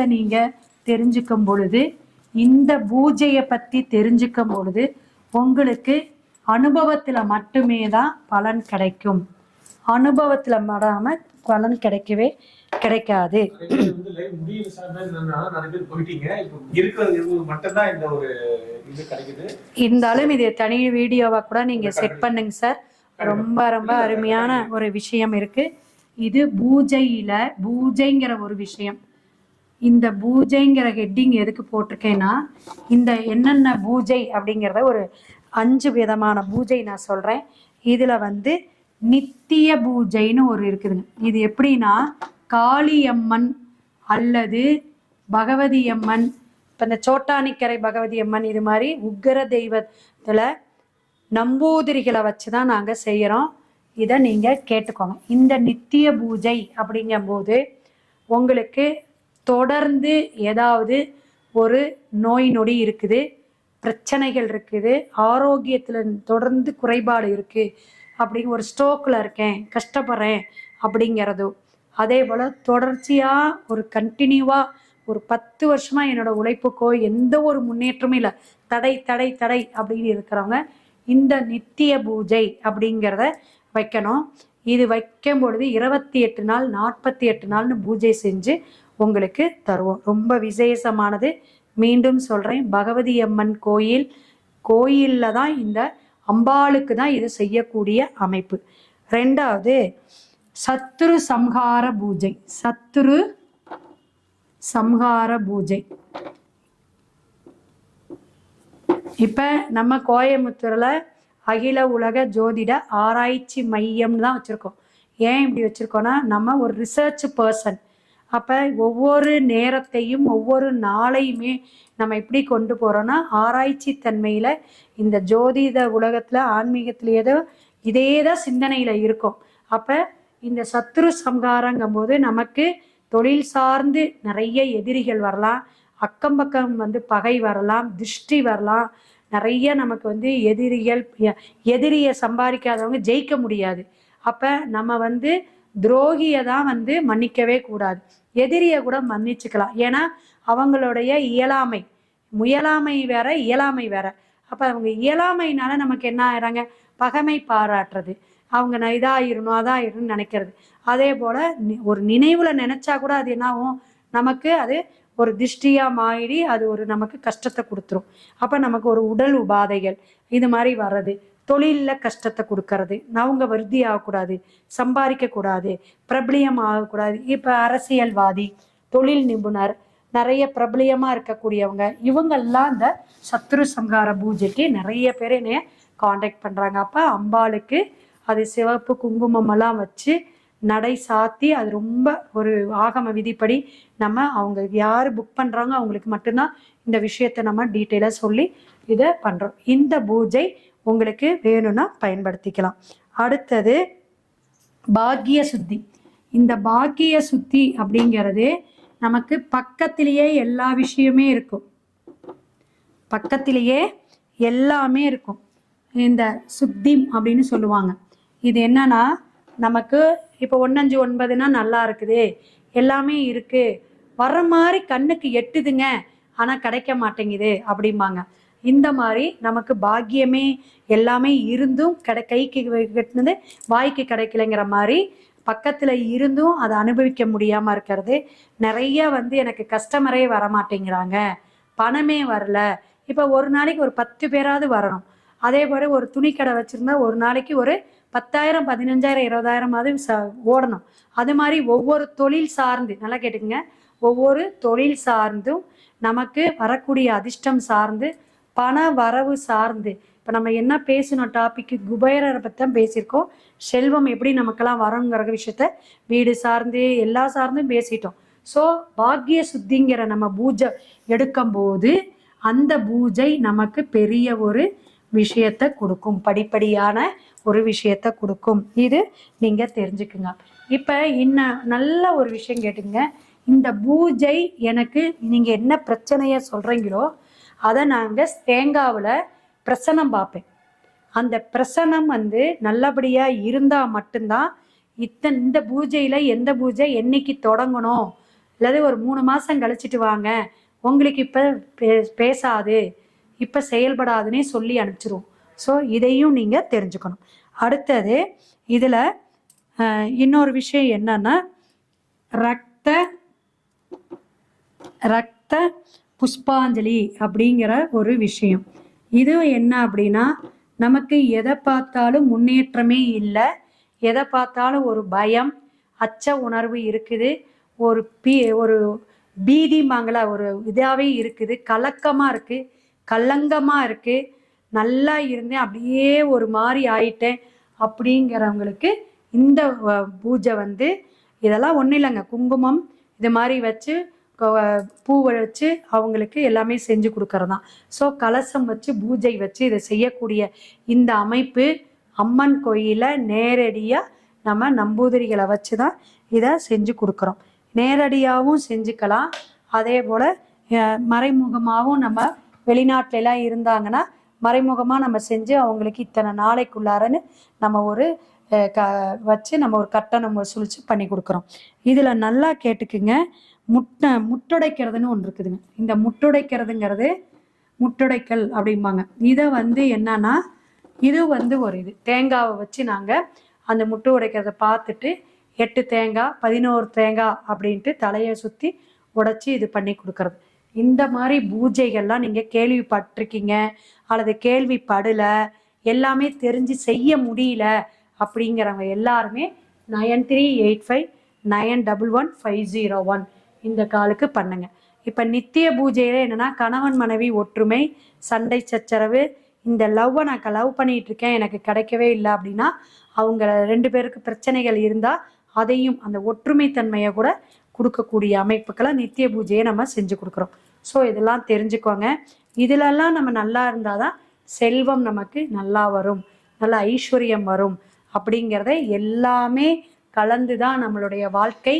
விஷயத்தை நீங்க தெரிஞ்சுக்கும் பொழுது இந்த பூஜையை பத்தி தெரிஞ்சுக்கும் பொழுது உங்களுக்கு அனுபவத்துல மட்டுமே தான் பலன் கிடைக்கும். அனுபவத்துல மடாம பலன் கிடைக்கவே கிடைக்காது. இருந்தாலும் இது தனி வீடியோவா கூட நீங்க செட் பண்ணுங்க சார். ரொம்ப ரொம்ப அருமையான ஒரு விஷயம் இருக்கு. இது பூஜையில பூஜைங்கிற ஒரு விஷயம். இந்த பூஜைங்கிற ஹெட்டிங் எதுக்கு போட்டிருக்கேன்னா இந்த என்னென்ன பூஜை அப்படிங்கிறத ஒரு அஞ்சு விதமான பூஜை நான் சொல்கிறேன் இதில் வந்து நித்திய பூஜைன்னு ஒரு இருக்குதுங்க. இது எப்படின்னா காளியம்மன் அல்லது பகவதி அம்மன் இப்போ இந்த சோட்டானிக்கரை பகவதி அம்மன் இது மாதிரி உக்கிர தெய்வத்தில் நம்பூதிரிகளை வச்சு தான் நாங்கள் செய்கிறோம் இதை நீங்கள் கேட்டுக்கோங்க. இந்த நித்திய பூஜை அப்படிங்கும்போது உங்களுக்கு தொடர்ந்து ஏதாவது ஒரு நோய் நொடி இருக்குது பிரச்சனைகள் இருக்குது ஆரோக்கியத்தில் தொடர்ந்து குறைபாடு இருக்குது அப்படி ஒரு ஸ்ட்ரோக்கில் இருக்கேன் கஷ்டப்படுறேன் அப்படிங்கிறதோ. அதே போல் தொடர்ச்சியாக ஒரு கண்டினியூவாக ஒரு பத்து வருஷமாக என்னோட உழைப்புக்கோ எந்த ஒரு முன்னேற்றமும் இல்லை. தடை தடை தடை அப்படின்னு இருக்கிறவங்க இந்த நித்திய பூஜை அப்படிங்கிறத வைக்கணும். இது வைக்கும் பொழுது இருபத்தி எட்டு நாள் நாற்பத்தி எட்டு நாள்னு பூஜை செஞ்சு உங்களுக்கு தருவோம். ரொம்ப விசேஷமானது. மீண்டும் சொல்கிறேன் பகவதி அம்மன் கோயில் கோயிலில் தான் இந்த அம்பாளுக்கு தான் இது செய்யக்கூடிய அமைப்பு. ரெண்டாவது சத்துரு சம்ஹார பூஜை. சத்துரு சம்ஹார பூஜை. இப்போ நம்ம கோயம்புத்தூரில் அகில உலக ஜோதிட ஆராய்ச்சி மையம்னு தான் வச்சுருக்கோம். ஏன் இப்படி வச்சுருக்கோன்னா நம்ம ஒரு ரிசர்ச் பர்சன் அப்போ ஒவ்வொரு நேரத்தையும் ஒவ்வொரு நாளையுமே நம்ம எப்படி கொண்டு போகிறோன்னா ஆராய்ச்சி தன்மையில் இந்த ஜோதிட உலகத்தில் ஆன்மீகத்திலேயேதோ இதே தான் சிந்தனையில் இருக்கும். அப்போ இந்த சத்ரு சம்ஹாரங்கும்போது நமக்கு தொழில் சார்ந்து நிறைய எதிரிகள் வரலாம். அக்கம் பக்கம் வந்து பகை வரலாம் திருஷ்டி வரலாம். நிறைய நமக்கு வந்து எதிரிகள் எதிரியை சம்பாதிக்காதவங்க ஜெயிக்க முடியாது. அப்போ நம்ம வந்து துரோகியை தான் வந்து மன்னிக்கவே கூடாது. எதிரியை கூட மன்னிச்சுக்கலாம். ஏன்னா அவங்களுடைய இயலாமை. முயலாமை வேற இயலாமை வேற. அப்போ அவங்க இயலாமைனால நமக்கு என்ன ஆயிறாங்க பகைமை பாராட்டுறது. அவங்க நான் இதாகிடணும் அதாகிடணும்னு நினைக்கிறது. அதே போல் ஒரு நினைவில் நினச்சா கூட அது என்னாகும் நமக்கு அது ஒரு திஷ்டியாக மாறி அது ஒரு நமக்கு கஷ்டத்தை கொடுத்துரும். அப்போ நமக்கு ஒரு உடல் உபாதைகள் இது மாதிரி வர்றது. தொழிலில் கஷ்டத்தை கொடுக்கறது. அவங்க விருத்தி ஆகக்கூடாது சம்பாதிக்கக்கூடாது. பிரபலியம் ஆகக்கூடாது இப்போ அரசியல்வாதி தொழில் நிபுணர் நிறைய பிரபலியமாக இருக்கக்கூடியவங்க இவங்கெல்லாம் இந்த சத்ரு சங்கார பூஜைக்கு நிறைய பேர் என்னைய காண்டாக்ட் பண்ணுறாங்க அப்போ அம்பாளுக்கு அது சிவப்பு குங்குமம் எல்லாம் வச்சு நடை சாத்தி அது ரொம்ப ஒரு ஆகம விதிப்படி நம்ம அவங்க யார் புக் பண்ணுறாங்க அவங்களுக்கு மட்டும்தான் இந்த விஷயத்தை நம்ம டீட்டெயிலாக சொல்லி இதை பண்ணுறோம் இந்த பூஜை உங்களுக்கு வேணும்னா பயன்படுத்திக்கலாம். அடுத்தது பாக்கிய சுத்தி. இந்த பாக்கிய சுத்தி அப்படிங்கிறது நமக்கு பக்கத்திலேயே எல்லா விஷயமே இருக்கும். பக்கத்திலேயே எல்லாமே இருக்கும். இந்த சுத்தி அப்படின்னு சொல்லுவாங்க. இது என்னன்னா நமக்கு இப்போ ஒன்னஞ்சு ஒன்பதுனா நல்லா இருக்குது எல்லாமே இருக்கு. வர்ற மாதிரி கண்ணுக்கு எட்டுதுங்க. ஆனால் கிடைக்க மாட்டேங்குது அப்படிம்பாங்க. இந்த மாதிரி நமக்கு பாக்கியமே எல்லாமே இருந்தும் கிடை கைக்கு கட்டினது வாய்க்கு கிடைக்கலைங்கிற மாதிரி பக்கத்தில் இருந்தும் அதை அனுபவிக்க முடியாமல் இருக்கிறது. நிறைய வந்து எனக்கு கஸ்டமரே வர மாட்டேங்கிறாங்க பணமே வரல. இப்போ ஒரு நாளைக்கு ஒரு பத்து பேராவது வரணும். அதே போல் ஒரு துணிக்கடை வச்சுருந்தா ஒரு நாளைக்கு ஒரு பத்தாயிரம் பதினஞ்சாயிரம் இருபதாயிரமாவது ஓடணும். அது மாதிரி ஒவ்வொரு தொழில் சார்ந்து நல்லா கேட்டுக்கங்க. ஒவ்வொரு தொழில் சார்ந்தும் நமக்கு வரக்கூடிய அதிர்ஷ்டம் சார்ந்து பண வரவு சார்ந்து இப்போ நம்ம என்ன பேசினோம் டாபிக் குபேரரை பற்றி தான் பேசியிருக்கோம். செல்வம் எப்படி நமக்கெல்லாம் வரோங்கிற விஷயத்த வீடு சார்ந்து எல்லா சார்ந்தும் பேசிட்டோம். ஸோ பாக்கிய சுத்திங்கிற நம்ம பூஜை எடுக்கும்போது அந்த பூஜை நமக்கு பெரிய ஒரு விஷயத்தை கொடுக்கும். படிப்படியான ஒரு விஷயத்தை கொடுக்கும். இது நீங்கள் தெரிஞ்சுக்குங்க. இப்போ இன்னும் நல்ல ஒரு விஷயம் கேட்டுங்க இந்த பூஜை எனக்கு நீங்கள் என்ன பிரச்சனையை சொல்கிறீங்களோ அதை நாங்கள் தேங்காவில் பிரசனம் பார்ப்பேன் அந்த பிரசனம் வந்து நல்லபடியாக இருந்தால் மட்டும்தான் இத்தனை இந்த பூஜையில் எந்த பூஜை என்னைக்கு தொடங்கணும்? அல்லது ஒரு மூணு மாதம் கழிச்சிட்டு வாங்க. உங்களுக்கு இப்போ பே பேசாது. இப்போ செயல்படாதுன்னே சொல்லி அனுப்பிச்சிருவோம். ஸோ இதையும் நீங்கள் தெரிஞ்சுக்கணும். அடுத்தது இதில் இன்னொரு விஷயம் என்னன்னா ரத்த ரத்த புஷ்பாஞ்சலி அப்படிங்கிற ஒரு விஷயம். இது என்ன அப்படின்னா நமக்கு எதை பார்த்தாலும் முன்னேற்றமே இல்லை. எதை பார்த்தாலும் ஒரு பயம் அச்ச உணர்வு இருக்குது. ஒரு பீ ஒரு பீதிமாங்கள ஒரு இதாகவே இருக்குது. கலக்கமாக இருக்குது கலங்கமாக இருக்குது நல்லா இருந்தேன் அப்படியே ஒரு மாதிரி ஆயிட்டேன் அப்படிங்கிறவங்களுக்கு இந்த பூஜை வந்து இதெல்லாம் ஒன்றும் இல்லைங்க. குங்குமம் இது மாதிரி வச்சு பூவை வச்சு அவங்களுக்கு எல்லாமே செஞ்சு கொடுக்கறது தான் ஸோ கலசம் வச்சு பூஜை வச்சு இதை செய்யக்கூடிய இந்த அமைப்பு அம்மன் கோயிலில் நேரடியாக நம்ம நம்பூதிரிகளை வச்சு தான் இதை செஞ்சு கொடுக்குறோம். நேரடியாகவும் செஞ்சுக்கலாம். அதே போல் மறைமுகமாகவும் நம்ம வெளிநாட்டிலலாம் இருந்தாங்கன்னா மறைமுகமாக நம்ம செஞ்சு அவங்களுக்கு இத்தனை நாளைக்குள்ளாரன்னு நம்ம ஒரு க வச்சு நம்ம ஒரு கட்டணம் வசூலித்து பண்ணி கொடுக்குறோம். இதில் நல்லா கேட்டுக்குங்க. முட்டை முட்டுடைக்கிறதுன்னு ஒன்று இருக்குதுங்க. இந்த முட்டுடைக்கிறதுங்கிறது முட்டுடைக்கல் அப்படிம்பாங்க. இதை வந்து என்னன்னா இது வந்து ஒரு இது. தேங்காவை வச்சு நாங்கள் அந்த முட்டு உடைக்கிறத பார்த்துட்டு எட்டு தேங்காய் பதினோரு தேங்காய் அப்படின்ட்டு தலையை சுற்றி உடைச்சி இது பண்ணி கொடுக்கறது. இந்த மாதிரி பூஜைகள்லாம் நீங்கள் கேள்விப்பட்டிருக்கீங்க அல்லது கேள்விப்படலை எல்லாமே தெரிஞ்சு செய்ய முடியல அப்படிங்கிறவங்க எல்லாருமே nine three eight five nine double one five zero one இந்த காலுக்கு பண்ணுங்க. இப்போ நித்திய பூஜையில் என்னென்னா கணவன் மனைவி ஒற்றுமை சண்டை சச்சரவு இந்த லவ்வை நான் லவ் பண்ணிகிட்டு இருக்கேன் எனக்கு கிடைக்கவே இல்லை அப்படின்னா அவங்க ரெண்டு பேருக்கு பிரச்சனைகள் இருந்தால் அதையும் அந்த ஒற்றுமை தன்மையை கூட கொடுக்கக்கூடிய அமைப்புக்கெல்லாம் நித்திய பூஜையை நம்ம செஞ்சு கொடுக்குறோம். ஸோ இதெல்லாம் தெரிஞ்சுக்கோங்க. இதிலெல்லாம் நம்ம நல்லா இருந்தால் தான் செல்வம் நமக்கு நல்லா வரும். நல்ல ஐஸ்வர்யம் வரும். அப்படிங்கிறத எல்லாமே கலந்து தான் நம்மளுடைய வாழ்க்கை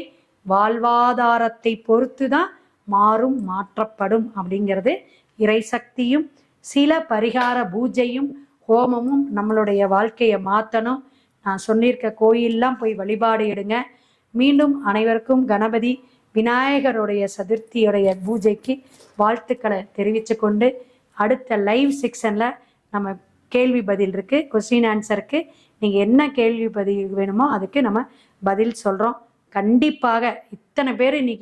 வாழ்வாதாரத்தை பொறுத்து தான் மாறும் மாற்றப்படும் அப்படிங்கிறது இறைசக்தியும் சில பரிகார பூஜையும் ஹோமமும் நம்மளுடைய வாழ்க்கையை மாற்றணும் நான் சொல்லியிருக்க கோயிலெலாம் போய் வழிபாடு எடுங்க. மீண்டும் அனைவருக்கும் கணபதி விநாயகருடைய சதுர்த்தியுடைய பூஜைக்கு வாழ்த்துக்களை தெரிவித்து கொண்டு அடுத்த லைவ் செக்ஷனில் நம்ம கேள்வி பதில் இருக்குது கொஸ்டின் ஆன்சருக்கு நீங்கள் என்ன கேள்வி பதில் வேணுமோ அதுக்கு நம்ம பதில் சொல்கிறோம் கண்டிப்பாக இத்தனை பேர் இன்னைக்கு